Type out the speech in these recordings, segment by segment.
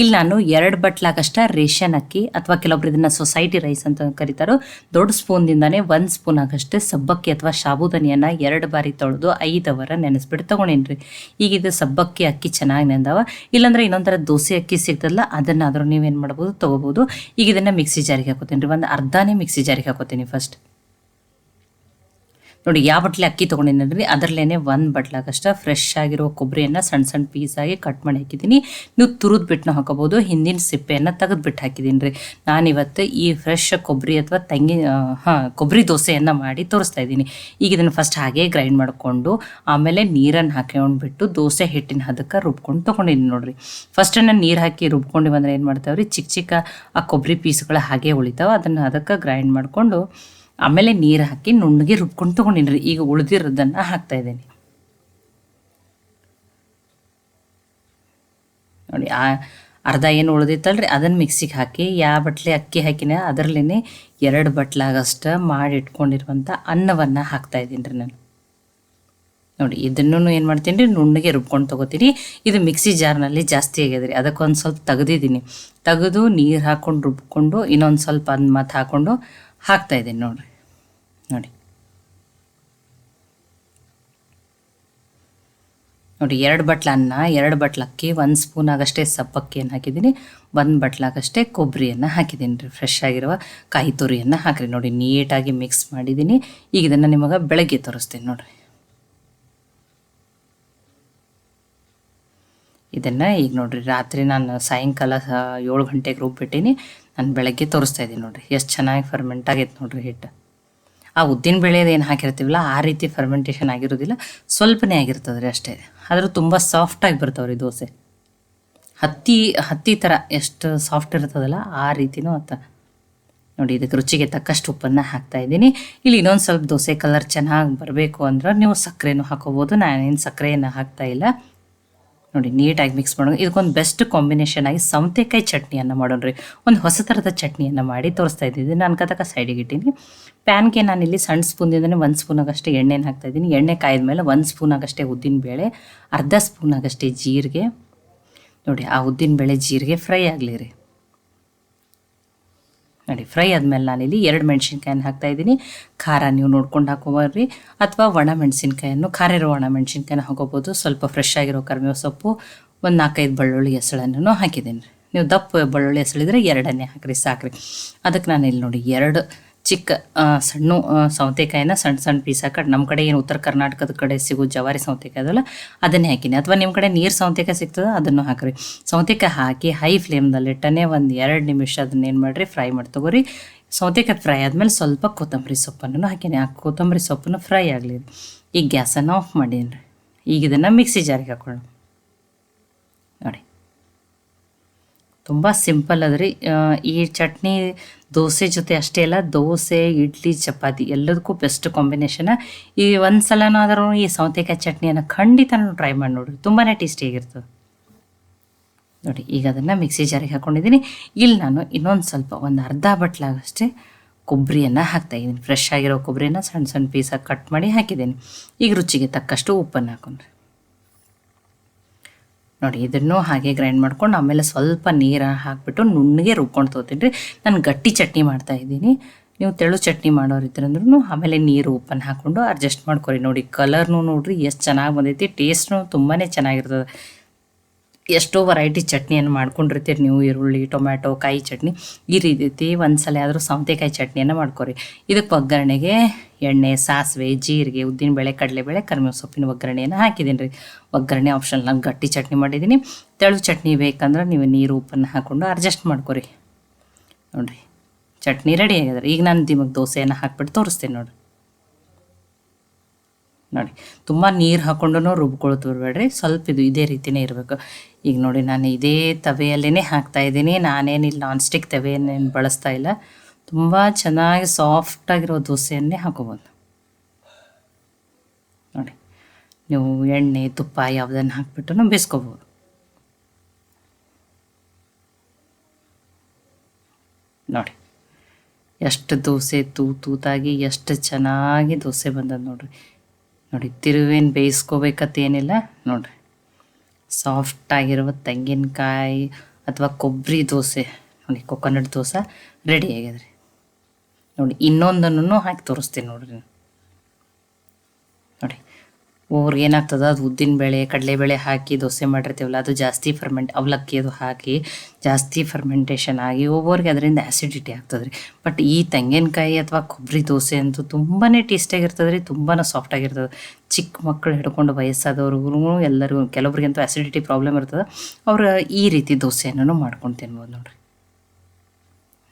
ಇಲ್ಲಿ ನಾನು ಎರಡು ಬಟ್ಲಾಗಷ್ಟ ರೇಷನ್ ಅಕ್ಕಿ ಅಥವಾ ಕೆಲವೊಬ್ರು ಇದನ್ನ ಸೊಸೈಟಿ ರೈಸ್ ಅಂತ ಕರೀತಾರೋ, ದೊಡ್ಡ ಸ್ಪೂನ್ದಿಂದನೇ ಒಂದು ಸ್ಪೂನ್ ಆಗಷ್ಟೇ ಸಬ್ಬಕ್ಕಿ ಅಥವಾ ಸಾಬುದಾನಿಯನ್ನು ಎರಡು ಬಾರಿ ತೊಳೆದು ಐದು ಅವರ ನೆನೆಸ್ಬಿಟ್ಟು ತೊಗೊಂಡೇನ್ರಿ. ಈಗ ಇದು ಸಬ್ಬಕ್ಕಿ ಅಕ್ಕಿ ಚೆನ್ನಾಗಿ ನೆಂದವ. ಇಲ್ಲಾಂದ್ರೆ ಇನ್ನೊಂಥರ ದೋಸೆ ಅಕ್ಕಿ ಸಿಗ್ತದಲ್ಲ, ಅದನ್ನಾದರೂ ನೀವೇನು ಮಾಡ್ಬೋದು, ತೊಗೋಬೋದು. ಈಗ ಇದನ್ನು ಮಿಕ್ಸಿ ಜಾರಿಗೆ ಹಾಕೋತೀನಿ ರೀ ಒಂದು ಅರ್ಧನೇ ಮಿಕ್ಸಿ ಜಾರಿಗೆ ಹಾಕೋತೀನಿ ಫಸ್ಟ್ ನೋಡಿ, ಯಾವ ಬಟ್ಲೆ ಅಕ್ಕಿ ತೊಗೊಂಡಿದ್ದೀರಿ ಅದರಲ್ಲೇ ಒಂದು ಬಟ್ಲಾಗಷ್ಟ ಫ್ರೆಶ್ ಆಗಿರೋ ಕೊಬ್ಬರಿಯನ್ನು ಸಣ್ಣ ಸಣ್ಣ ಪೀಸಾಗಿ ಕಟ್ ಮಾಡಿ ಹಾಕಿದ್ದೀನಿ. ನೀವು ತುರಿದು ಬಿಟ್ಟನ್ನ ಹಾಕೋಬೋದು ಹಿಂದಿನ ಸಿಪ್ಪೆಯನ್ನು ತೆಗೆದು ಬಿಟ್ಟು ಹಾಕಿದ್ದೀನಿ ರೀ. ನಾನಿವತ್ತು ಈ ಫ್ರೆಶ್ ಕೊಬ್ಬರಿ ಅಥವಾ ತೆಂಗಿನ ಹಾಂ, ಕೊಬ್ಬರಿ ದೋಸೆಯನ್ನು ಮಾಡಿ ತೋರಿಸ್ತಾ ಇದ್ದೀನಿ. ಈಗ ಇದನ್ನು ಫಸ್ಟ್ ಹಾಗೆ ಗ್ರೈಂಡ್ ಮಾಡಿಕೊಂಡು, ಆಮೇಲೆ ನೀರನ್ನು ಹಾಕೊಂಡ್ಬಿಟ್ಟು ದೋಸೆ ಹಿಟ್ಟಿನ ಹದಕ್ಕೆ ರುಬ್ಕೊಂಡು ತೊಗೊಂಡಿದ್ದೀನಿ ನೋಡಿರಿ. ಫಸ್ಟ್ ನಾನು ನೀರು ಹಾಕಿ ರುಬ್ಕೊಂಡು ಬಂದರೆ ಏನು ಮಾಡ್ತಾವ್ರಿ? ಚಿಕ್ಕ ಚಿಕ್ಕ ಆ ಕೊಬ್ಬರಿ ಪೀಸ್ಗಳು ಹಾಗೆ ಉಳಿತಾವೆ. ಅದನ್ನು ಅದಕ್ಕೆ ಗ್ರೈಂಡ್ ಮಾಡಿಕೊಂಡು ಆಮೇಲೆ ನೀರು ಹಾಕಿ ನುಣ್ಣಗೆ ರುಬ್ಕೊಂಡು ತೊಗೊಂಡಿನಿ ಈಗ ಉಳಿದಿರೋದನ್ನು ಹಾಕ್ತಾ ಇದ್ದೀನಿ. ನೋಡಿ, ಆ ಅರ್ಧ ಏನು ಉಳಿದಿತ್ತಲ್ರಿ? ಅದನ್ನು ಮಿಕ್ಸಿಗೆ ಹಾಕಿ ಯಾವ ಬಟ್ಲೆ ಅಕ್ಕಿ ಹಾಕಿನ ಅದರಲ್ಲೇ ಎರಡು ಬಟ್ಲಾಗಷ್ಟು ಮಾಡಿ ಇಟ್ಕೊಂಡಿರುವಂಥ ಅನ್ನವನ್ನು ಹಾಕ್ತಾ ಇದ್ದೀನಿ ರೀ ನಾನು. ನೋಡಿ ಇದನ್ನು ಏನು ಮಾಡ್ತೀನಿ ರೀ? ನುಣ್ಣಗೆ ರುಬ್ಕೊಂಡು ತೊಗೋತೀನಿ. ಇದು ಮಿಕ್ಸಿ ಜಾರ್ನಲ್ಲಿ ಜಾಸ್ತಿ ಆಗ್ಯದ ರೀ. ಅದಕ್ಕೊಂದು ಸ್ವಲ್ಪ ತೆಗೆದಿದ್ದೀನಿ. ತೆಗೆದು ನೀರು ಹಾಕ್ಕೊಂಡು ರುಬ್ಕೊಂಡು ಇನ್ನೊಂದು ಸ್ವಲ್ಪ ಅನ್ನ ಮತ್ತೆ ಹಾಕ್ಕೊಂಡು ಹಾಕ್ತಾ ಇದ್ದೀನಿ ನೋಡಿರಿ. ನೋಡಿ. ನೋಡಿ, ಎರಡು ಬಟ್ಲ ಅನ್ನ, ಎರಡು ಬಟ್ಲಕ್ಕಿ ಒಂದು ಸ್ಪೂನ್ ಆಗಷ್ಟೇ ಸಪ್ಪಕ್ಕಿಯನ್ನು ಹಾಕಿದ್ದೀನಿ. ಒಂದು ಬಟ್ಲಾಗಷ್ಟೇ ಕೊಬ್ಬರಿಯನ್ನು ಹಾಕಿದ್ದೀನಿ ರೀ. ಫ್ರೆಶ್ ಆಗಿರುವ ಕಾಯಿ ತುರಿಯನ್ನು ಹಾಕಿರಿ. ನೋಡಿ, ನೀಟಾಗಿ ಮಿಕ್ಸ್ ಮಾಡಿದ್ದೀನಿ. ಈಗ ಇದನ್ನು ನಿಮಗೆ ಬೆಳಗ್ಗೆ ತೋರಿಸ್ತೀನಿ ನೋಡಿರಿ. ಇದನ್ನು ಈಗ ನೋಡಿರಿ, ರಾತ್ರಿ ನಾನು ಸಾಯಂಕಾಲ ಏಳು ಗಂಟೆಗೆ ರುಬ್ಬಿಟ್ಟಿನಿ. ನಾನು ಬೆಳಗ್ಗೆ ತೋರಿಸ್ತಾ ಇದ್ದೀನಿ ನೋಡಿರಿ. ಎಷ್ಟು ಚೆನ್ನಾಗಿ ಫರ್ಮೆಂಟ್ ಆಗೈತೆ ನೋಡಿರಿ ಹಿಟ್ಟು. ಆ ಉದ್ದಿನ ಬೇಳೆದು ಏನು ಹಾಕಿರ್ತೀವಲ್ಲ, ಆ ರೀತಿ ಫರ್ಮೆಂಟೇಷನ್ ಆಗಿರೋದಿಲ್ಲ. ಸ್ವಲ್ಪನೇ ಆಗಿರ್ತದೆ ರೀ ಅಷ್ಟೇ. ಆದರೂ ತುಂಬ ಸಾಫ್ಟಾಗಿ ಬರ್ತಾವ್ರಿ ದೋಸೆ. ಹತ್ತಿ ಹತ್ತಿ ಥರ ಎಷ್ಟು ಸಾಫ್ಟ್ ಇರ್ತದಲ್ಲ, ಆ ರೀತಿನೂ ಆತ ನೋಡಿ, ಇದಕ್ಕೆ ರುಚಿಗೆ ತಕ್ಕಷ್ಟು ಉಪ್ಪನ್ನು ಹಾಕ್ತಾ ಇದ್ದೀನಿ. ಇಲ್ಲಿ ಇನ್ನೊಂದು ಸ್ವಲ್ಪ ದೋಸೆ ಕಲರ್ ಚೆನ್ನಾಗಿ ಬರಬೇಕು ಅಂದ್ರೆ ನೀವು ಸಕ್ಕರೆನೂ ಹಾಕೋಬೋದು. ನಾನೇನು ಸಕ್ಕರೆಯನ್ನು ಹಾಕ್ತಾ ಇಲ್ಲ. ನೋಡಿ, ನೀಟಾಗಿ ಮಿಕ್ಸ್ ಮಾಡೋಣ. ಇದಕ್ಕೊಂದು ಬೆಸ್ಟ್ ಕಾಂಬಿನೇಷನ್ ಆಗಿ ಸೌತೆಕಾಯಿ ಚಟ್ನಿಯನ್ನು ಮಾಡೋಣ ರೀ ಒಂದು ಹೊಸ ಥರದ ಚಟ್ನಿಯನ್ನು ಮಾಡಿ ತೋರಿಸ್ತಾ ಇದ್ದೀನಿ ನಾನು ಕತಕ ಸೈಡಿಗೆ ಇಟ್ಟೀನಿ. ಪ್ಯಾನ್ಗೆ ನಾನಿಲ್ಲಿ ಸಣ್ಣ ಸ್ಪೂನಿಂದನೇ ಒಂದು ಸ್ಪೂನ್ ಆಗಷ್ಟೇ ಎಣ್ಣೆನ ಹಾಕ್ತಾ ಇದ್ದೀನಿ. ಎಣ್ಣೆ ಕಾಯ್ದ ಮೇಲೆ ಒಂದು ಸ್ಪೂನ್ ಆಗಷ್ಟೇ ಉದ್ದಿನ ಬೇಳೆ, ಅರ್ಧ ಸ್ಪೂನ್ ಆಗಷ್ಟೇ ಜೀರಿಗೆ. ನೋಡಿ, ಆ ಉದ್ದಿನ ಬೇಳೆ ಜೀರಿಗೆ ಫ್ರೈ ಆಗಲಿ ರೀ. ನೋಡಿ ಫ್ರೈ ಆದಮೇಲೆ ನಾನಿಲ್ಲಿ ಎರಡು ಮೆಣಸಿನ್ಕಾಯನ್ನು ಹಾಕ್ತಾ ಇದ್ದೀನಿ. ಖಾರ ನೀವು ನೋಡ್ಕೊಂಡು ಹಾಕೋಬರ್ರಿ. ಅಥವಾ ಒಣ ಮೆಣಸಿನ್ಕಾಯನ್ನು ಖಾರ ಇರೋ ಒಣ ಮೆಣಸಿನ್ಕಾಯನ್ನು ಹಾಕೋಬೋದು. ಸ್ವಲ್ಪ ಫ್ರೆಶ್ ಆಗಿರೋ ಕರಿಬೇವು ಸೊಪ್ಪು, ಒಂದು ನಾಲ್ಕೈದು ಬೆಳ್ಳುಳ್ಳಿ ಹೆಸಳನ್ನು ಹಾಕಿದ್ದೀನಿ. ರೀ ನೀವು ದಪ್ಪ ಬೆಳ್ಳುಳ್ಳಿ ಹೆಸಳಿದ್ರೆ ಎರಡನ್ನೇ ಹಾಕ್ರಿ, ಸಾಕ್ರಿ. ಅದಕ್ಕೆ ನಾನು ಇಲ್ಲಿ ನೋಡಿ ಎರಡು ಚಿಕ್ಕ ಸಣ್ಣ ಸೌತೆಕಾಯಿನ ಸಣ್ಣ ಸಣ್ಣ ಪೀಸ್ ಹಾಕಿ ನಮ್ಮ ಕಡೆ ಏನು ಉತ್ತರ ಕರ್ನಾಟಕದ ಕಡೆ ಸಿಗೋ ಜವಾರಿ ಸೌತೆಕಾಯಿ ಅದಲ್ಲ, ಅದನ್ನೇ ಹಾಕಿನಿ. ಅಥವಾ ನಿಮ್ಮ ಕಡೆ ನೀರು ಸೌತೆಕಾಯಿ ಸಿಗ್ತದೆ ಅದನ್ನು ಹಾಕ್ರಿ. ಸೌತೆಕಾಯಿ ಹಾಕಿ ಹೈ ಫ್ಲೇಮ್ದಲ್ಲಿಟ್ಟನೆ ಒಂದು ಎರಡು ನಿಮಿಷ ಅದನ್ನ ಏನು ಮಾಡಿರಿ ಫ್ರೈ ಮಾಡಿ ತಗೋರಿ. ಸೌತೆಕಾಯಿ ಫ್ರೈ ಆದಮೇಲೆ ಸ್ವಲ್ಪ ಕೊತ್ತಂಬರಿ ಸೊಪ್ಪನ್ನು ಹಾಕಿನಿ. ಆ ಕೊತ್ತಂಬರಿ ಸೊಪ್ಪನ್ನು ಫ್ರೈ ಆಗಲಿ. ಈಗ ಗ್ಯಾಸನ್ನು ಆಫ್ ಮಾಡೀನಿ ಈಗ ಇದನ್ನು ಮಿಕ್ಸಿ ಜಾರಿಗೆ ಹಾಕೊಳ್ಳೋಣ. ನೋಡಿ. ತುಂಬ ಸಿಂಪಲ್ ಅದ್ರಿ. ಈ ಚಟ್ನಿ ದೋಸೆ ಜೊತೆ ಅಷ್ಟೇ ಅಲ್ಲ, ದೋಸೆ, ಇಡ್ಲಿ, ಚಪಾತಿ ಎಲ್ಲದಕ್ಕೂ ಬೆಸ್ಟ್ ಕಾಂಬಿನೇಷನ್ ಈ ಒಂದು ಸಲನಾದರೂ ಈ ಸೌತೆಕಾಯಿ ಚಟ್ನಿಯನ್ನು ಖಂಡಿತ ಟ್ರೈ ಮಾಡಿ ನೋಡಿ ತುಂಬಾ ಟೇಸ್ಟಿಯಾಗಿರ್ತದೆ ನೋಡಿ, ಈಗ ಅದನ್ನು ಮಿಕ್ಸಿ ಜಾರಿಗೆ ಹಾಕ್ಕೊಂಡಿದ್ದೀನಿ ಇಲ್ಲಿ ನಾನು ಇನ್ನೊಂದು ಸ್ವಲ್ಪ ಒಂದು ಅರ್ಧ ಬಟ್ಲಾಗಷ್ಟೇ ಕೊಬ್ಬರಿಯನ್ನು ಹಾಕ್ತಾಯಿದ್ದೀನಿ ಫ್ರೆಶ್ ಆಗಿರೋ ಕೊಬ್ಬರಿನ ಸಣ್ಣ ಸಣ್ಣ ಪೀಸಾಗಿ ಕಟ್ ಮಾಡಿ ಹಾಕಿದ್ದೀನಿ. ಈಗ ರುಚಿಗೆ ತಕ್ಕಷ್ಟು ಉಪ್ಪನ್ನು ಹಾಕೊಂಡ್ರಿ. ನೋಡಿ, ಇದನ್ನು ಹಾಗೆ ಗ್ರೈಂಡ್ ಮಾಡ್ಕೊಂಡು ಆಮೇಲೆ ಸ್ವಲ್ಪ ನೀರು ಹಾಕಿಬಿಟ್ಟು ನುಣ್ಣಗೆ ರುಬ್ಕೊಂಡು ತೊಗೊತೀನಿ ರೀ. ನಾನು ಗಟ್ಟಿ ಚಟ್ನಿ ಮಾಡ್ತಾ ಇದ್ದೀನಿ. ನೀವು ತೆಳು ಚಟ್ನಿ ಮಾಡೋರಿದ್ರಂದ್ರೂ ಆಮೇಲೆ ನೀರು ಓಪನ್ ಹಾಕ್ಕೊಂಡು ಅಡ್ಜಸ್ಟ್ ಮಾಡ್ಕೊರಿ. ನೋಡಿ ಕಲರ್ನು ನೋಡಿರಿ, ಎಷ್ಟು ಚೆನ್ನಾಗಿ ಬಂದೈತಿ ಟೇಸ್ಟ್ನು ತುಂಬಾ ಚೆನ್ನಾಗಿರ್ತದೆ. ಎಷ್ಟೋ ವೆರೈಟಿ ಚಟ್ನಿಯನ್ನು ಮಾಡ್ಕೊಂಡಿರ್ತೀರಿ ನೀವು, ಈರುಳ್ಳಿ, ಟೊಮ್ಯಾಟೊ, ಕಾಯಿ ಚಟ್ನಿ. ಈ ರೀತಿ ಒಂದು ಸಲ ಆದರೂ ಸೌತೆಕಾಯಿ ಚಟ್ನಿಯನ್ನು ಮಾಡ್ಕೊರಿ. ಇದಕ್ಕೆ ಒಗ್ಗರಣೆಗೆ ಎಣ್ಣೆ, ಸಾಸಿವೆ, ಜೀರಿಗೆ ಉದ್ದಿನಬೇಳೆ ಕಡಲೆಬೇಳೆ ಕರಿಬೇವು ಸೊಪ್ಪಿನ ಒಗ್ಗರಣೆಯನ್ನು ಹಾಕಿದ್ದೀನಿ ರೀ. ಒಗ್ಗರಣೆ ಆಪ್ಷನ್ ನಾನು ಗಟ್ಟಿ ಚಟ್ನಿ ಮಾಡಿದ್ದೀನಿ. ತೆಳು ಚಟ್ನಿ ಬೇಕಂದ್ರೆ ನೀವು ನೀರು, ಉಪ್ಪನ್ನು ಹಾಕ್ಕೊಂಡು ಅಡ್ಜಸ್ಟ್ ಮಾಡ್ಕೊರಿ. ನೋಡಿರಿ, ಚಟ್ನಿ ರೆಡಿ ಆಗ್ಯದ ಈಗ ನಾನು ನಿಮಗೆ ದೋಸೆಯನ್ನು ಹಾಕ್ಬಿಟ್ಟು ತೋರಿಸ್ತೀನಿ ನೋಡಿ ನೋಡಿ, ತುಂಬ ನೀರು ಹಾಕೊಂಡು ರುಬ್ಕೊಳ್ತು ಬರಬೇಡ್ರಿ. ಸ್ವಲ್ಪ ಇದು ಇದೇ ರೀತಿನೇ ಇರಬೇಕು. ಈಗ ನೋಡಿ, ನಾನು ಇದೇ ತವೆಯಲ್ಲೇ ಹಾಕ್ತಾ ಇದ್ದೀನಿ. ನಾನೇನಿಲ್ಲ ನಾನ್ ಸ್ಟಿಕ್ ತವೆಯನ್ನೇನು ಬಳಸ್ತಾ ಇಲ್ಲ. ತುಂಬ ಚೆನ್ನಾಗಿ ಸಾಫ್ಟಾಗಿರೋ ದೋಸೆಯನ್ನೇ ಹಾಕೋಬೋದು. ನೋಡಿ, ನೀವು ಎಣ್ಣೆ, ತುಪ್ಪ ಯಾವುದನ್ನು ಹಾಕ್ಬಿಟ್ಟು ಬೇಯಿಸ್ಕೋಬೋದು. ನೋಡಿ, ಎಷ್ಟು ದೋಸೆ ತೂ ತೂತಾಗಿ, ಎಷ್ಟು ಚೆನ್ನಾಗಿ ದೋಸೆ ಬಂದದ ನೋಡ್ರಿ. ನೋಡಿ, ತಿರುವೇನು ಬೇಯಿಸ್ಕೋಬೇಕತ್ತೇನಿಲ್ಲ ನೋಡ್ರಿ ಸಾಫ್ಟಾಗಿರುವ ತೆಂಗಿನಕಾಯಿ ಅಥವಾ ಕೊಬ್ಬರಿ ದೋಸೆ. ನೋಡಿ ಕೊಕೊನಟ್ ದೋಸೆ ರೆಡಿ ಆಗ್ಯದ್ರಿ. ನೋಡಿ, ಇನ್ನೊಂದನ್ನು ಹಾಕಿ ತೋರಿಸ್ತೀನಿ ನೋಡ್ರಿ ನೋಡಿ ಒಬ್ರಿಗೆ ಏನಾಗ್ತದ? ಅದು ಉದ್ದಿನ ಬೇಳೆ ಕಡಲೆಬೇಳೆ ಹಾಕಿ ದೋಸೆ ಮಾಡಿರ್ತೀವಲ್ಲ, ಅದು ಜಾಸ್ತಿ ಫರ್ಮೆಂಟ್ ಅವಲಕ್ಕಿ ಅದು ಹಾಕಿ ಜಾಸ್ತಿ ಫರ್ಮೆಂಟೇಷನ್ ಆಗಿ ಒಬ್ಬರಿಗೆ ಅದರಿಂದ ಆ್ಯಸಿಡಿಟಿ ಆಗ್ತದೆ ರೀ ಬಟ್ ಈ ತೆಂಗಿನಕಾಯಿ ಅಥವಾ ಕೊಬ್ಬರಿ ದೋಸೆ ಅಂತೂ ತುಂಬಾ ಟೇಸ್ಟಿಯಾಗಿರ್ತದೆ ರೀ ತುಂಬಾ ಸಾಫ್ಟಾಗಿರ್ತದೆ ಚಿಕ್ಕ ಮಕ್ಕಳು ಹಿಡ್ಕೊಂಡು ವಯಸ್ಸಾದವ್ರಿಗೂ ಎಲ್ಲರಿಗೂ, ಕೆಲವರಿಗಂತೂ ಆ್ಯಸಿಡಿಟಿ ಪ್ರಾಬ್ಲಮ್ ಇರ್ತದೆ. ಅವ್ರು ಈ ರೀತಿ ದೋಸೆಯನ್ನು ಮಾಡ್ಕೊಂಡು ತಿನ್ಬೋದು ನೋಡಿರಿ.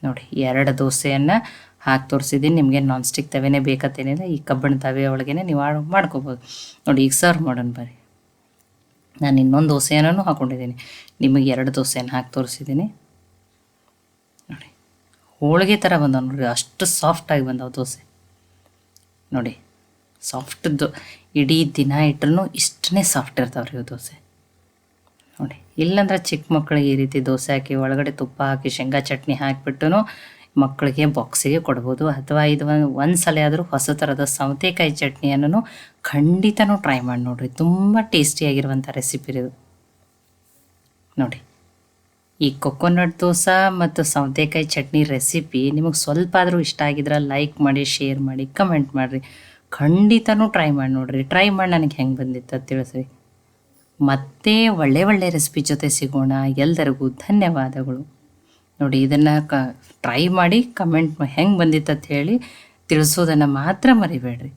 ನೋಡಿ, ಎರಡು ದೋಸೆಯನ್ನು ಹಾಕಿ ತೋರಿಸಿದ್ದೀನಿ ನಿಮಗೆ ನಾನ್ ಸ್ಟಿಕ್ ತವೆನೇ ಬೇಕತ್ತೇನಿಲ್ಲ, ಈ ಕಬ್ಬಣ ತವೆ ಒಳಗೇ ನೀವು ಮಾಡ್ಕೋಬೋದು. ನೋಡಿ ಈಗ ಸರ್ವ್ ಮಾಡೋಣ ಬರ್ರಿ. ನಾನು ಇನ್ನೊಂದು ದೋಸೆಯನ್ನು ಹಾಕ್ಕೊಂಡಿದ್ದೀನಿ ನಿಮಗೆ ಎರಡು ದೋಸೆಯನ್ನು ಹಾಕಿ ತೋರಿಸಿದ್ದೀನಿ ನೋಡಿ, ಹೋಳಿಗೆ ಥರ ಬಂದವು ನೋಡಿರಿ, ಅಷ್ಟು ಸಾಫ್ಟಾಗಿ ಬಂದವು ದೋಸೆ. ನೋಡಿ ಸಾಫ್ಟದ್ದು ಇಡೀ ದಿನ ಇಟ್ರೂ ಇಷ್ಟನೇ ಸಾಫ್ಟ್ ಇರ್ತಾವ್ರಿ ಇವು ದೋಸೆ. ನೋಡಿ, ಇಲ್ಲಾಂದ್ರೆ ಚಿಕ್ಕ ಮಕ್ಕಳಿಗೆ ಈ ರೀತಿ ದೋಸೆ ಹಾಕಿ ಒಳಗಡೆ ತುಪ್ಪ ಹಾಕಿ ಶೇಂಗಾ ಚಟ್ನಿ ಹಾಕಿಬಿಟ್ಟು ಮಕ್ಕಳಿಗೆ ಬಾಕ್ಸಿಗೆ ಕೊಡ್ಬೋದು. ಅಥವಾ ಇದು ಒಂದು ಒಂದು ಸಲ ಆದರೂ ಹೊಸ ಥರದ ಸೌತೆಕಾಯಿ ಚಟ್ನಿಯನ್ನು ಖಂಡಿತನೂ ಟ್ರೈ ಮಾಡಿ ನೋಡಿರಿ. ತುಂಬ ಟೇಸ್ಟಿಯಾಗಿರುವಂಥ ರೆಸಿಪಿ ಇದು. ನೋಡಿ, ಈ ಕೊಕೊನಟ್ ದೋಸೆ ಮತ್ತು ಸೌತೆಕಾಯಿ ಚಟ್ನಿ ರೆಸಿಪಿ ನಿಮಗೆ ಸ್ವಲ್ಪ ಆದರೂ ಇಷ್ಟ ಆಗಿದ್ರೆ ಲೈಕ್ ಮಾಡಿ ಶೇರ್ ಮಾಡಿ ಕಮೆಂಟ್ ಮಾಡಿರಿ. ಖಂಡಿತನೂ ಟ್ರೈ ಮಾಡಿ ನೋಡಿರಿ. ಟ್ರೈ ಮಾಡಿ ನನಗೆ ಹೆಂಗೆ ಬಂದಿತ್ತು ಅಂತ ತಿಳಿಸ್ರಿ. ಮತ್ತೆ ಒಳ್ಳೆ ಒಳ್ಳೆ ರೆಸಿಪಿ ಜೊತೆ ಸಿಗೋಣ. ಎಲ್ಲರಿಗೂ ಧನ್ಯವಾದಗಳು. ನೋಡಿ ಇದನ್ನು ಕ ಟ್ರೈ ಮಾಡಿ ಕಮೆಂಟ್ ಹೆಂಗೆ ಬಂದಿತ್ತು ಅಂತ ಹೇಳಿ ತಿಳಿಸೋದನ್ನು ಮಾತ್ರ ಮರಿಬೇಡ್ರಿ.